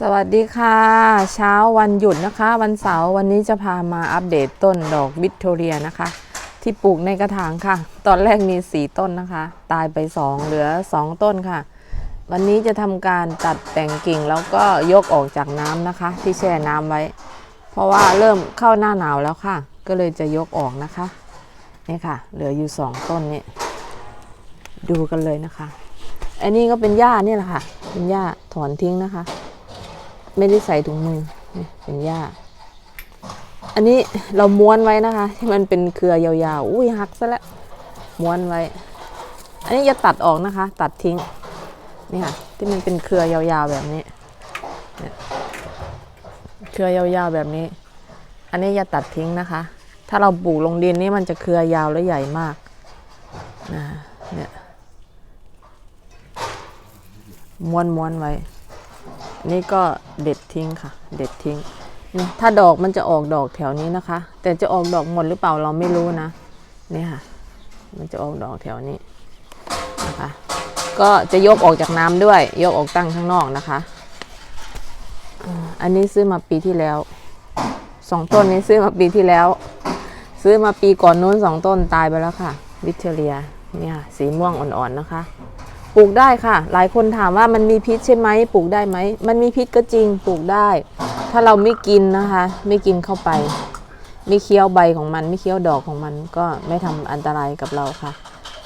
สวัสดีค่ะ เช้าวันหยุดนะคะ วันเสาร์วันนี้จะพามาอัปเดตต้นดอกวิกตอเรียนะคะ ที่ปลูกในกระถางค่ะ ตอนแรกมี4ต้นนะคะ ตายไป 2 เหลือ 2 ต้นค่ะ วันนี้จะทำการตัดแต่งกิ่งแล้วก็ยกออกจากน้ำนะคะ ที่แช่น้ำไว้ เพราะว่าเริ่มเข้าหน้าหนาวแล้วค่ะ ก็เลยจะยกออกนะคะนี่ค่ะ เหลืออยู่ 2 ต้นนี้ดูกันเลยนะคะ อันนี้ก็เป็นหญ้านี่แหละค่ะ เป็นหญ้าถอนทิ้งนะคะ ไม่ได้ใส่ถุงมือเป็นหญ้า อันนี้เราม้วนไว้นะคะ ที่มันเป็นเครือยาวๆ อุ้ยหักซะแล้วม้วนไว้ อันนี้อย่าตัดออกนะคะ ตัดทิ้งนี่ค่ะ ที่มันเป็นเครือยาวๆแบบนี้เครือยาวๆแบบนี้ อันนี้อย่าตัดทิ้งนะคะ ถ้าเราปลูกลงดินนี่มันจะเครือยาวและใหญ่มากนะเนี่ยม้วนม้วนๆไว้ นี่ก็เด็ดทิ้งค่ะ เด็ดทิ้ง ถ้าดอกมันจะออกดอกแถวนี้นะคะ แต่จะออกดอกหมดหรือเปล่าเราไม่รู้นะ นี่ค่ะ มันจะออกดอกแถวนี้นะคะ ก็จะยกออกจากน้ำด้วย ยกออกตั้งข้างนอกนะคะ อันนี้ซื้อมาปีที่แล้วสองต้นนี้ซื้อมาปีที่แล้ว ซื้อมาปีก่อนนู้นสองต้นตายไปแล้วค่ะ วิเทเรียเนี่ยสีม่วงอ่อนๆนะคะ ปลูกได้ค่ะ หลายคนถามว่ามันมีพิษใช่ไหมปลูกได้ไหม มันมีพิษก็จริงปลูกได้ ถ้าเราไม่กินนะคะ ไม่กินเข้าไป ไม่เคี้ยวใบของมัน ไม่เคี้ยวดอกของมันก็ไม่ทำอันตรายกับเราค่ะ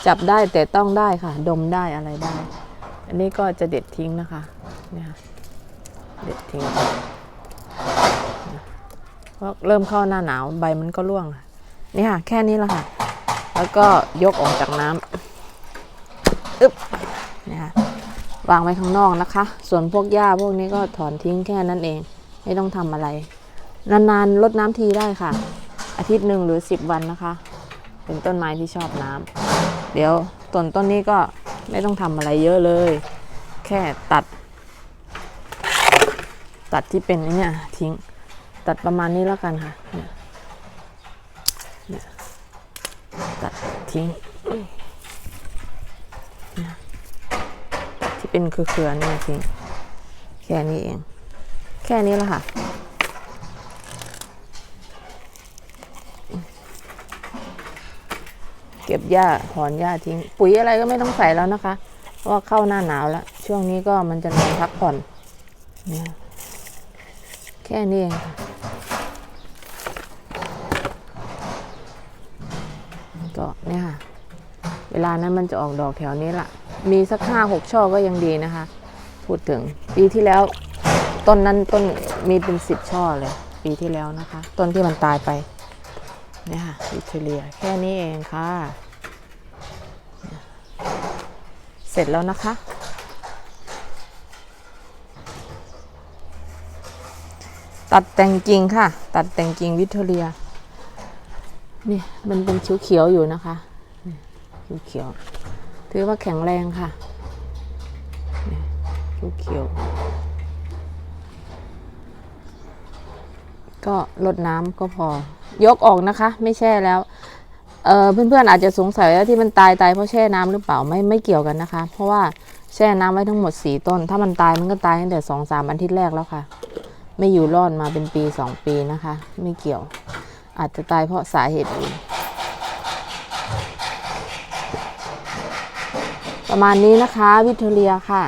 จับได้แต่ต้องได้ค่ะ ดมได้อะไรได้ อันนี้ก็จะเด็ดทิ้งนะคะเนี่ยค่ะเด็ดทิ้งเพราะเริ่มเข้าหน้าหนาวใบมันก็ร่วงนี่ค่ะ แค่นี้ละค่ะ แล้วก็ยกออกจากน้ำอึ๊บ วางไว้ข้างนอกนะคะ ส่วนพวกหญ้าพวกนี้ก็ถอนทิ้งแค่นั้นเอง ไม่ต้องทำอะไร นานๆลดน้ำทีได้ค่ะ อาทิตย์หนึ่งหรือ 10 วันนะคะ เป็นต้นไม้ที่ชอบน้ำเดี๋ยวต้นต้นนี้ก็ไม่ต้องทำอะไรเยอะเลย แค่ตัด ตัดที่เป็นเนี่ยทิ้ง ตัดประมาณนี้แล้วกันค่ะตัดทิ้ง ที่เป็นเครือๆนี่ทิ้งแค่นี้เอง แค่นี้แหละค่ะ เก็บหญ้าถอนหญ้าทิ้ง ปุ๋ยอะไรก็ไม่ต้องใส่แล้วนะคะ เพราะว่าเข้าหน้าหนาวแล้ว ช่วงนี้ก็มันจะนอนพักผ่อนเนี่ยแค่นี้เองค่ะก็เนี่ยค่ะ เวลานั้นมันจะออกดอกแถวนี้ละ มีสักห้าหกช่อก็ยังดีนะคะ พูดถึงปีที่แล้วต้นนั้นต้นมีเป็นสิบช่อเลย ปีที่แล้วนะคะ ต้นที่มันตายไปเนี่ยค่ะวิเทเลียแค่นี้เองค่ะ เสร็จแล้วนะคะ ตัดแต่งกิ่งค่ะ ตัดแต่งกิ่งวิเทเลียนี่มันเป็นเขียวๆอยู่นะคะเขียวๆ ถือว่าแข็งแรงค่ะเนี่ยเขียว ก็ลดน้ำก็พอ ยกออกนะคะ ไม่แช่แล้วเเพื่อนๆอาจจะสงสัยว่าที่มันตายตายเพราะแช่น้ำหรือเปล่าไม่ไม่เกี่ยวกันนะคะ เพราะว่าแช่น้ำไว้ทั้งหมดสี่ต้น ถ้ามันตายมันก็ตายตั้งแต่สองสามอาทิตย์แรกแล้วค่ะ ไม่อยู่รอดมาเป็นปีสองปีนะคะ ไม่เกี่ยว อาจจะตายเพราะสาเหตุอื่น ประมาณนี้นะคะวิเทเรียค่ะ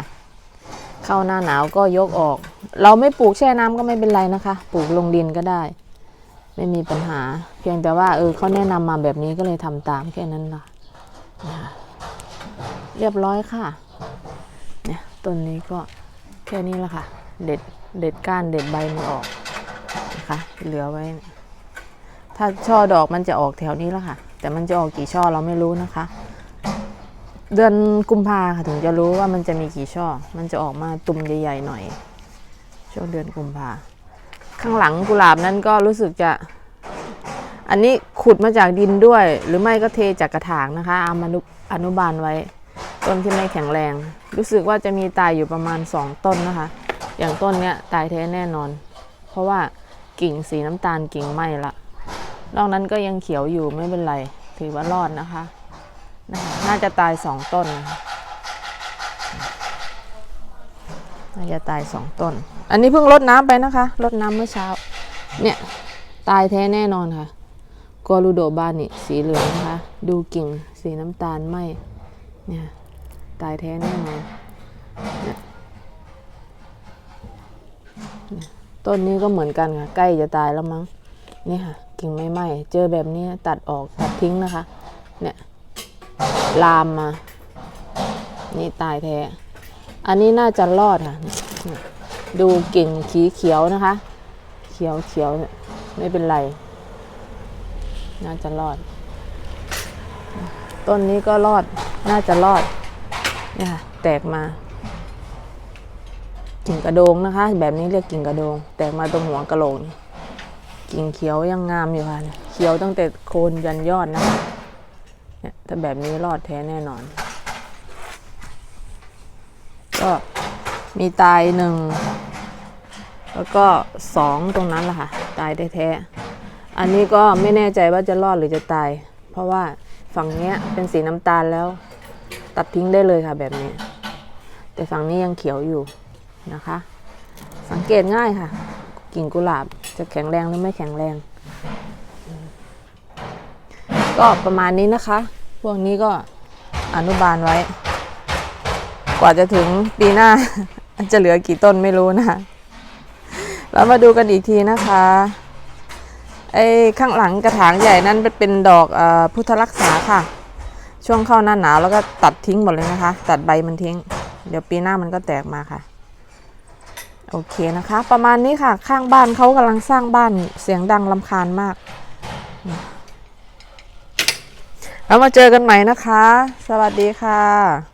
เข้าหน้าหนาวก็ยกออก เราไม่ปลูกแช่น้ำก็ไม่เป็นไรนะคะ ปลูกลงดินก็ได้ ไม่มีปัญหา เพียงแต่ว่าเออเขาแนะนำมาแบบนี้ก็เลยทำตามแค่นั้นละนะเรียบร้อยค่ะเนี่ยต้นนี้ก็แค่นี้ละค่ะ เด็ดเด็ดก้านเด็ดใบมันออกนะคะเหลือไว้ ถ้าช่อดอกมันจะออกแถวนี้แล้วค่ะ แต่มันจะออกกี่ช่อเราไม่รู้นะคะ เดือนกุมภาค่ะถึงจะรู้ว่ามันจะมีกี่ช่อ มันจะออกมาตุ่มใหญ่ๆหน่อย ช่วงเดือนกุมภาข้างหลังกุหลาบนั้นก็รู้สึกจะ อันนี้ขุดมาจากดินด้วย หรือไม่ก็เทจากกระถางนะคะ เอามานุอนุบาลไว้ ต้นที่ไม่แข็งแรง รู้สึกว่าจะมีตายอยู่ประมาณ 2 ต้นนะคะ อย่างต้นเนี้ยตายแท้แน่นอน เพราะว่ากิ่งสีน้ำตาลกิ่งไหม้ละ นอกนั้นก็ยังเขียวอยู่ไม่เป็นไร ถือว่ารอดนะคะ นะคะน่าจะตายสองต้นนะคะน่าจะตายสองต้น อันนี้เพิ่งรดน้ำไปนะคะรดน้ำเมื่อเช้า เนี่ยตายแท้แน่นอนค่ะกอรูโดบานิสีเหลืองนะคะ ดูกิ่งสีน้ำตาลไหมเนี่ยตายแท้แน่นอนเนี่ยต้นนี้ก็เหมือนกันค่ะ ใกล้จะตายแล้วมั้งนี่ค่ะ กิ่งไม่ไหมเจอแบบนี้ตัดออกตัดทิ้งนะคะ เนี่ย ลามมา นี่ตายแท้ อันนี้น่าจะรอดค่ะ ดูกิ่งขีเขียวนะคะ เขียวเขียวไม่เป็นไร น่าจะรอด ต้นนี้ก็รอด น่าจะรอดเนี่ยค่ะแตกมา กิ่งกระโดงนะคะ แบบนี้เรียกกิ่งกระโดง แตกมาตรงหัวกระโหลกนี่กิ่งเขียวยังงามอยู่ค่ะเนี่ยเขียวตั้งแต่โคนยันยอดนะคะ ถ้าแบบนี้รอดแท้แน่นอน ก็มีตายหนึ่ง แล้วก็สองตรงนั้นแหละค่ะ ตายแท้ๆอันนี้ก็ไม่แน่ใจว่าจะรอดหรือจะตาย เพราะว่าฝั่งเนี้ยเป็นสีน้ำตาลแล้ว ตัดทิ้งได้เลยค่ะแบบนี้ แต่ฝั่งนี้ยังเขียวอยู่นะคะ สังเกตง่ายค่ะ กิ่งกุหลาบจะแข็งแรงหรือไม่แข็งแรง ก็ประมาณนี้นะคะ พวกนี้ก็อนุบาลไว้ กว่าจะถึงปีหน้า จะเหลือกี่ต้นไม่รู้นะคะแล้วมาดูกันอีกทีนะคะไอ้ข้างหลังกระถางใหญ่นั้นเป็นดอกออพุทธรักษาค่ะ ช่วงเข้าหน้าหนาวแล้วก็ตัดทิ้งหมดเลยนะคะ ตัดใบมันทิ้ง เดี๋ยวปีหน้ามันก็แตกมาค่ะโอเคนะคะ ประมาณนี้ค่ะข้างบ้านเขากำลังสร้างบ้านเสียงดังลำคาญมาก แล้วมาเจอกันใหม่นะคะ สวัสดีค่ะ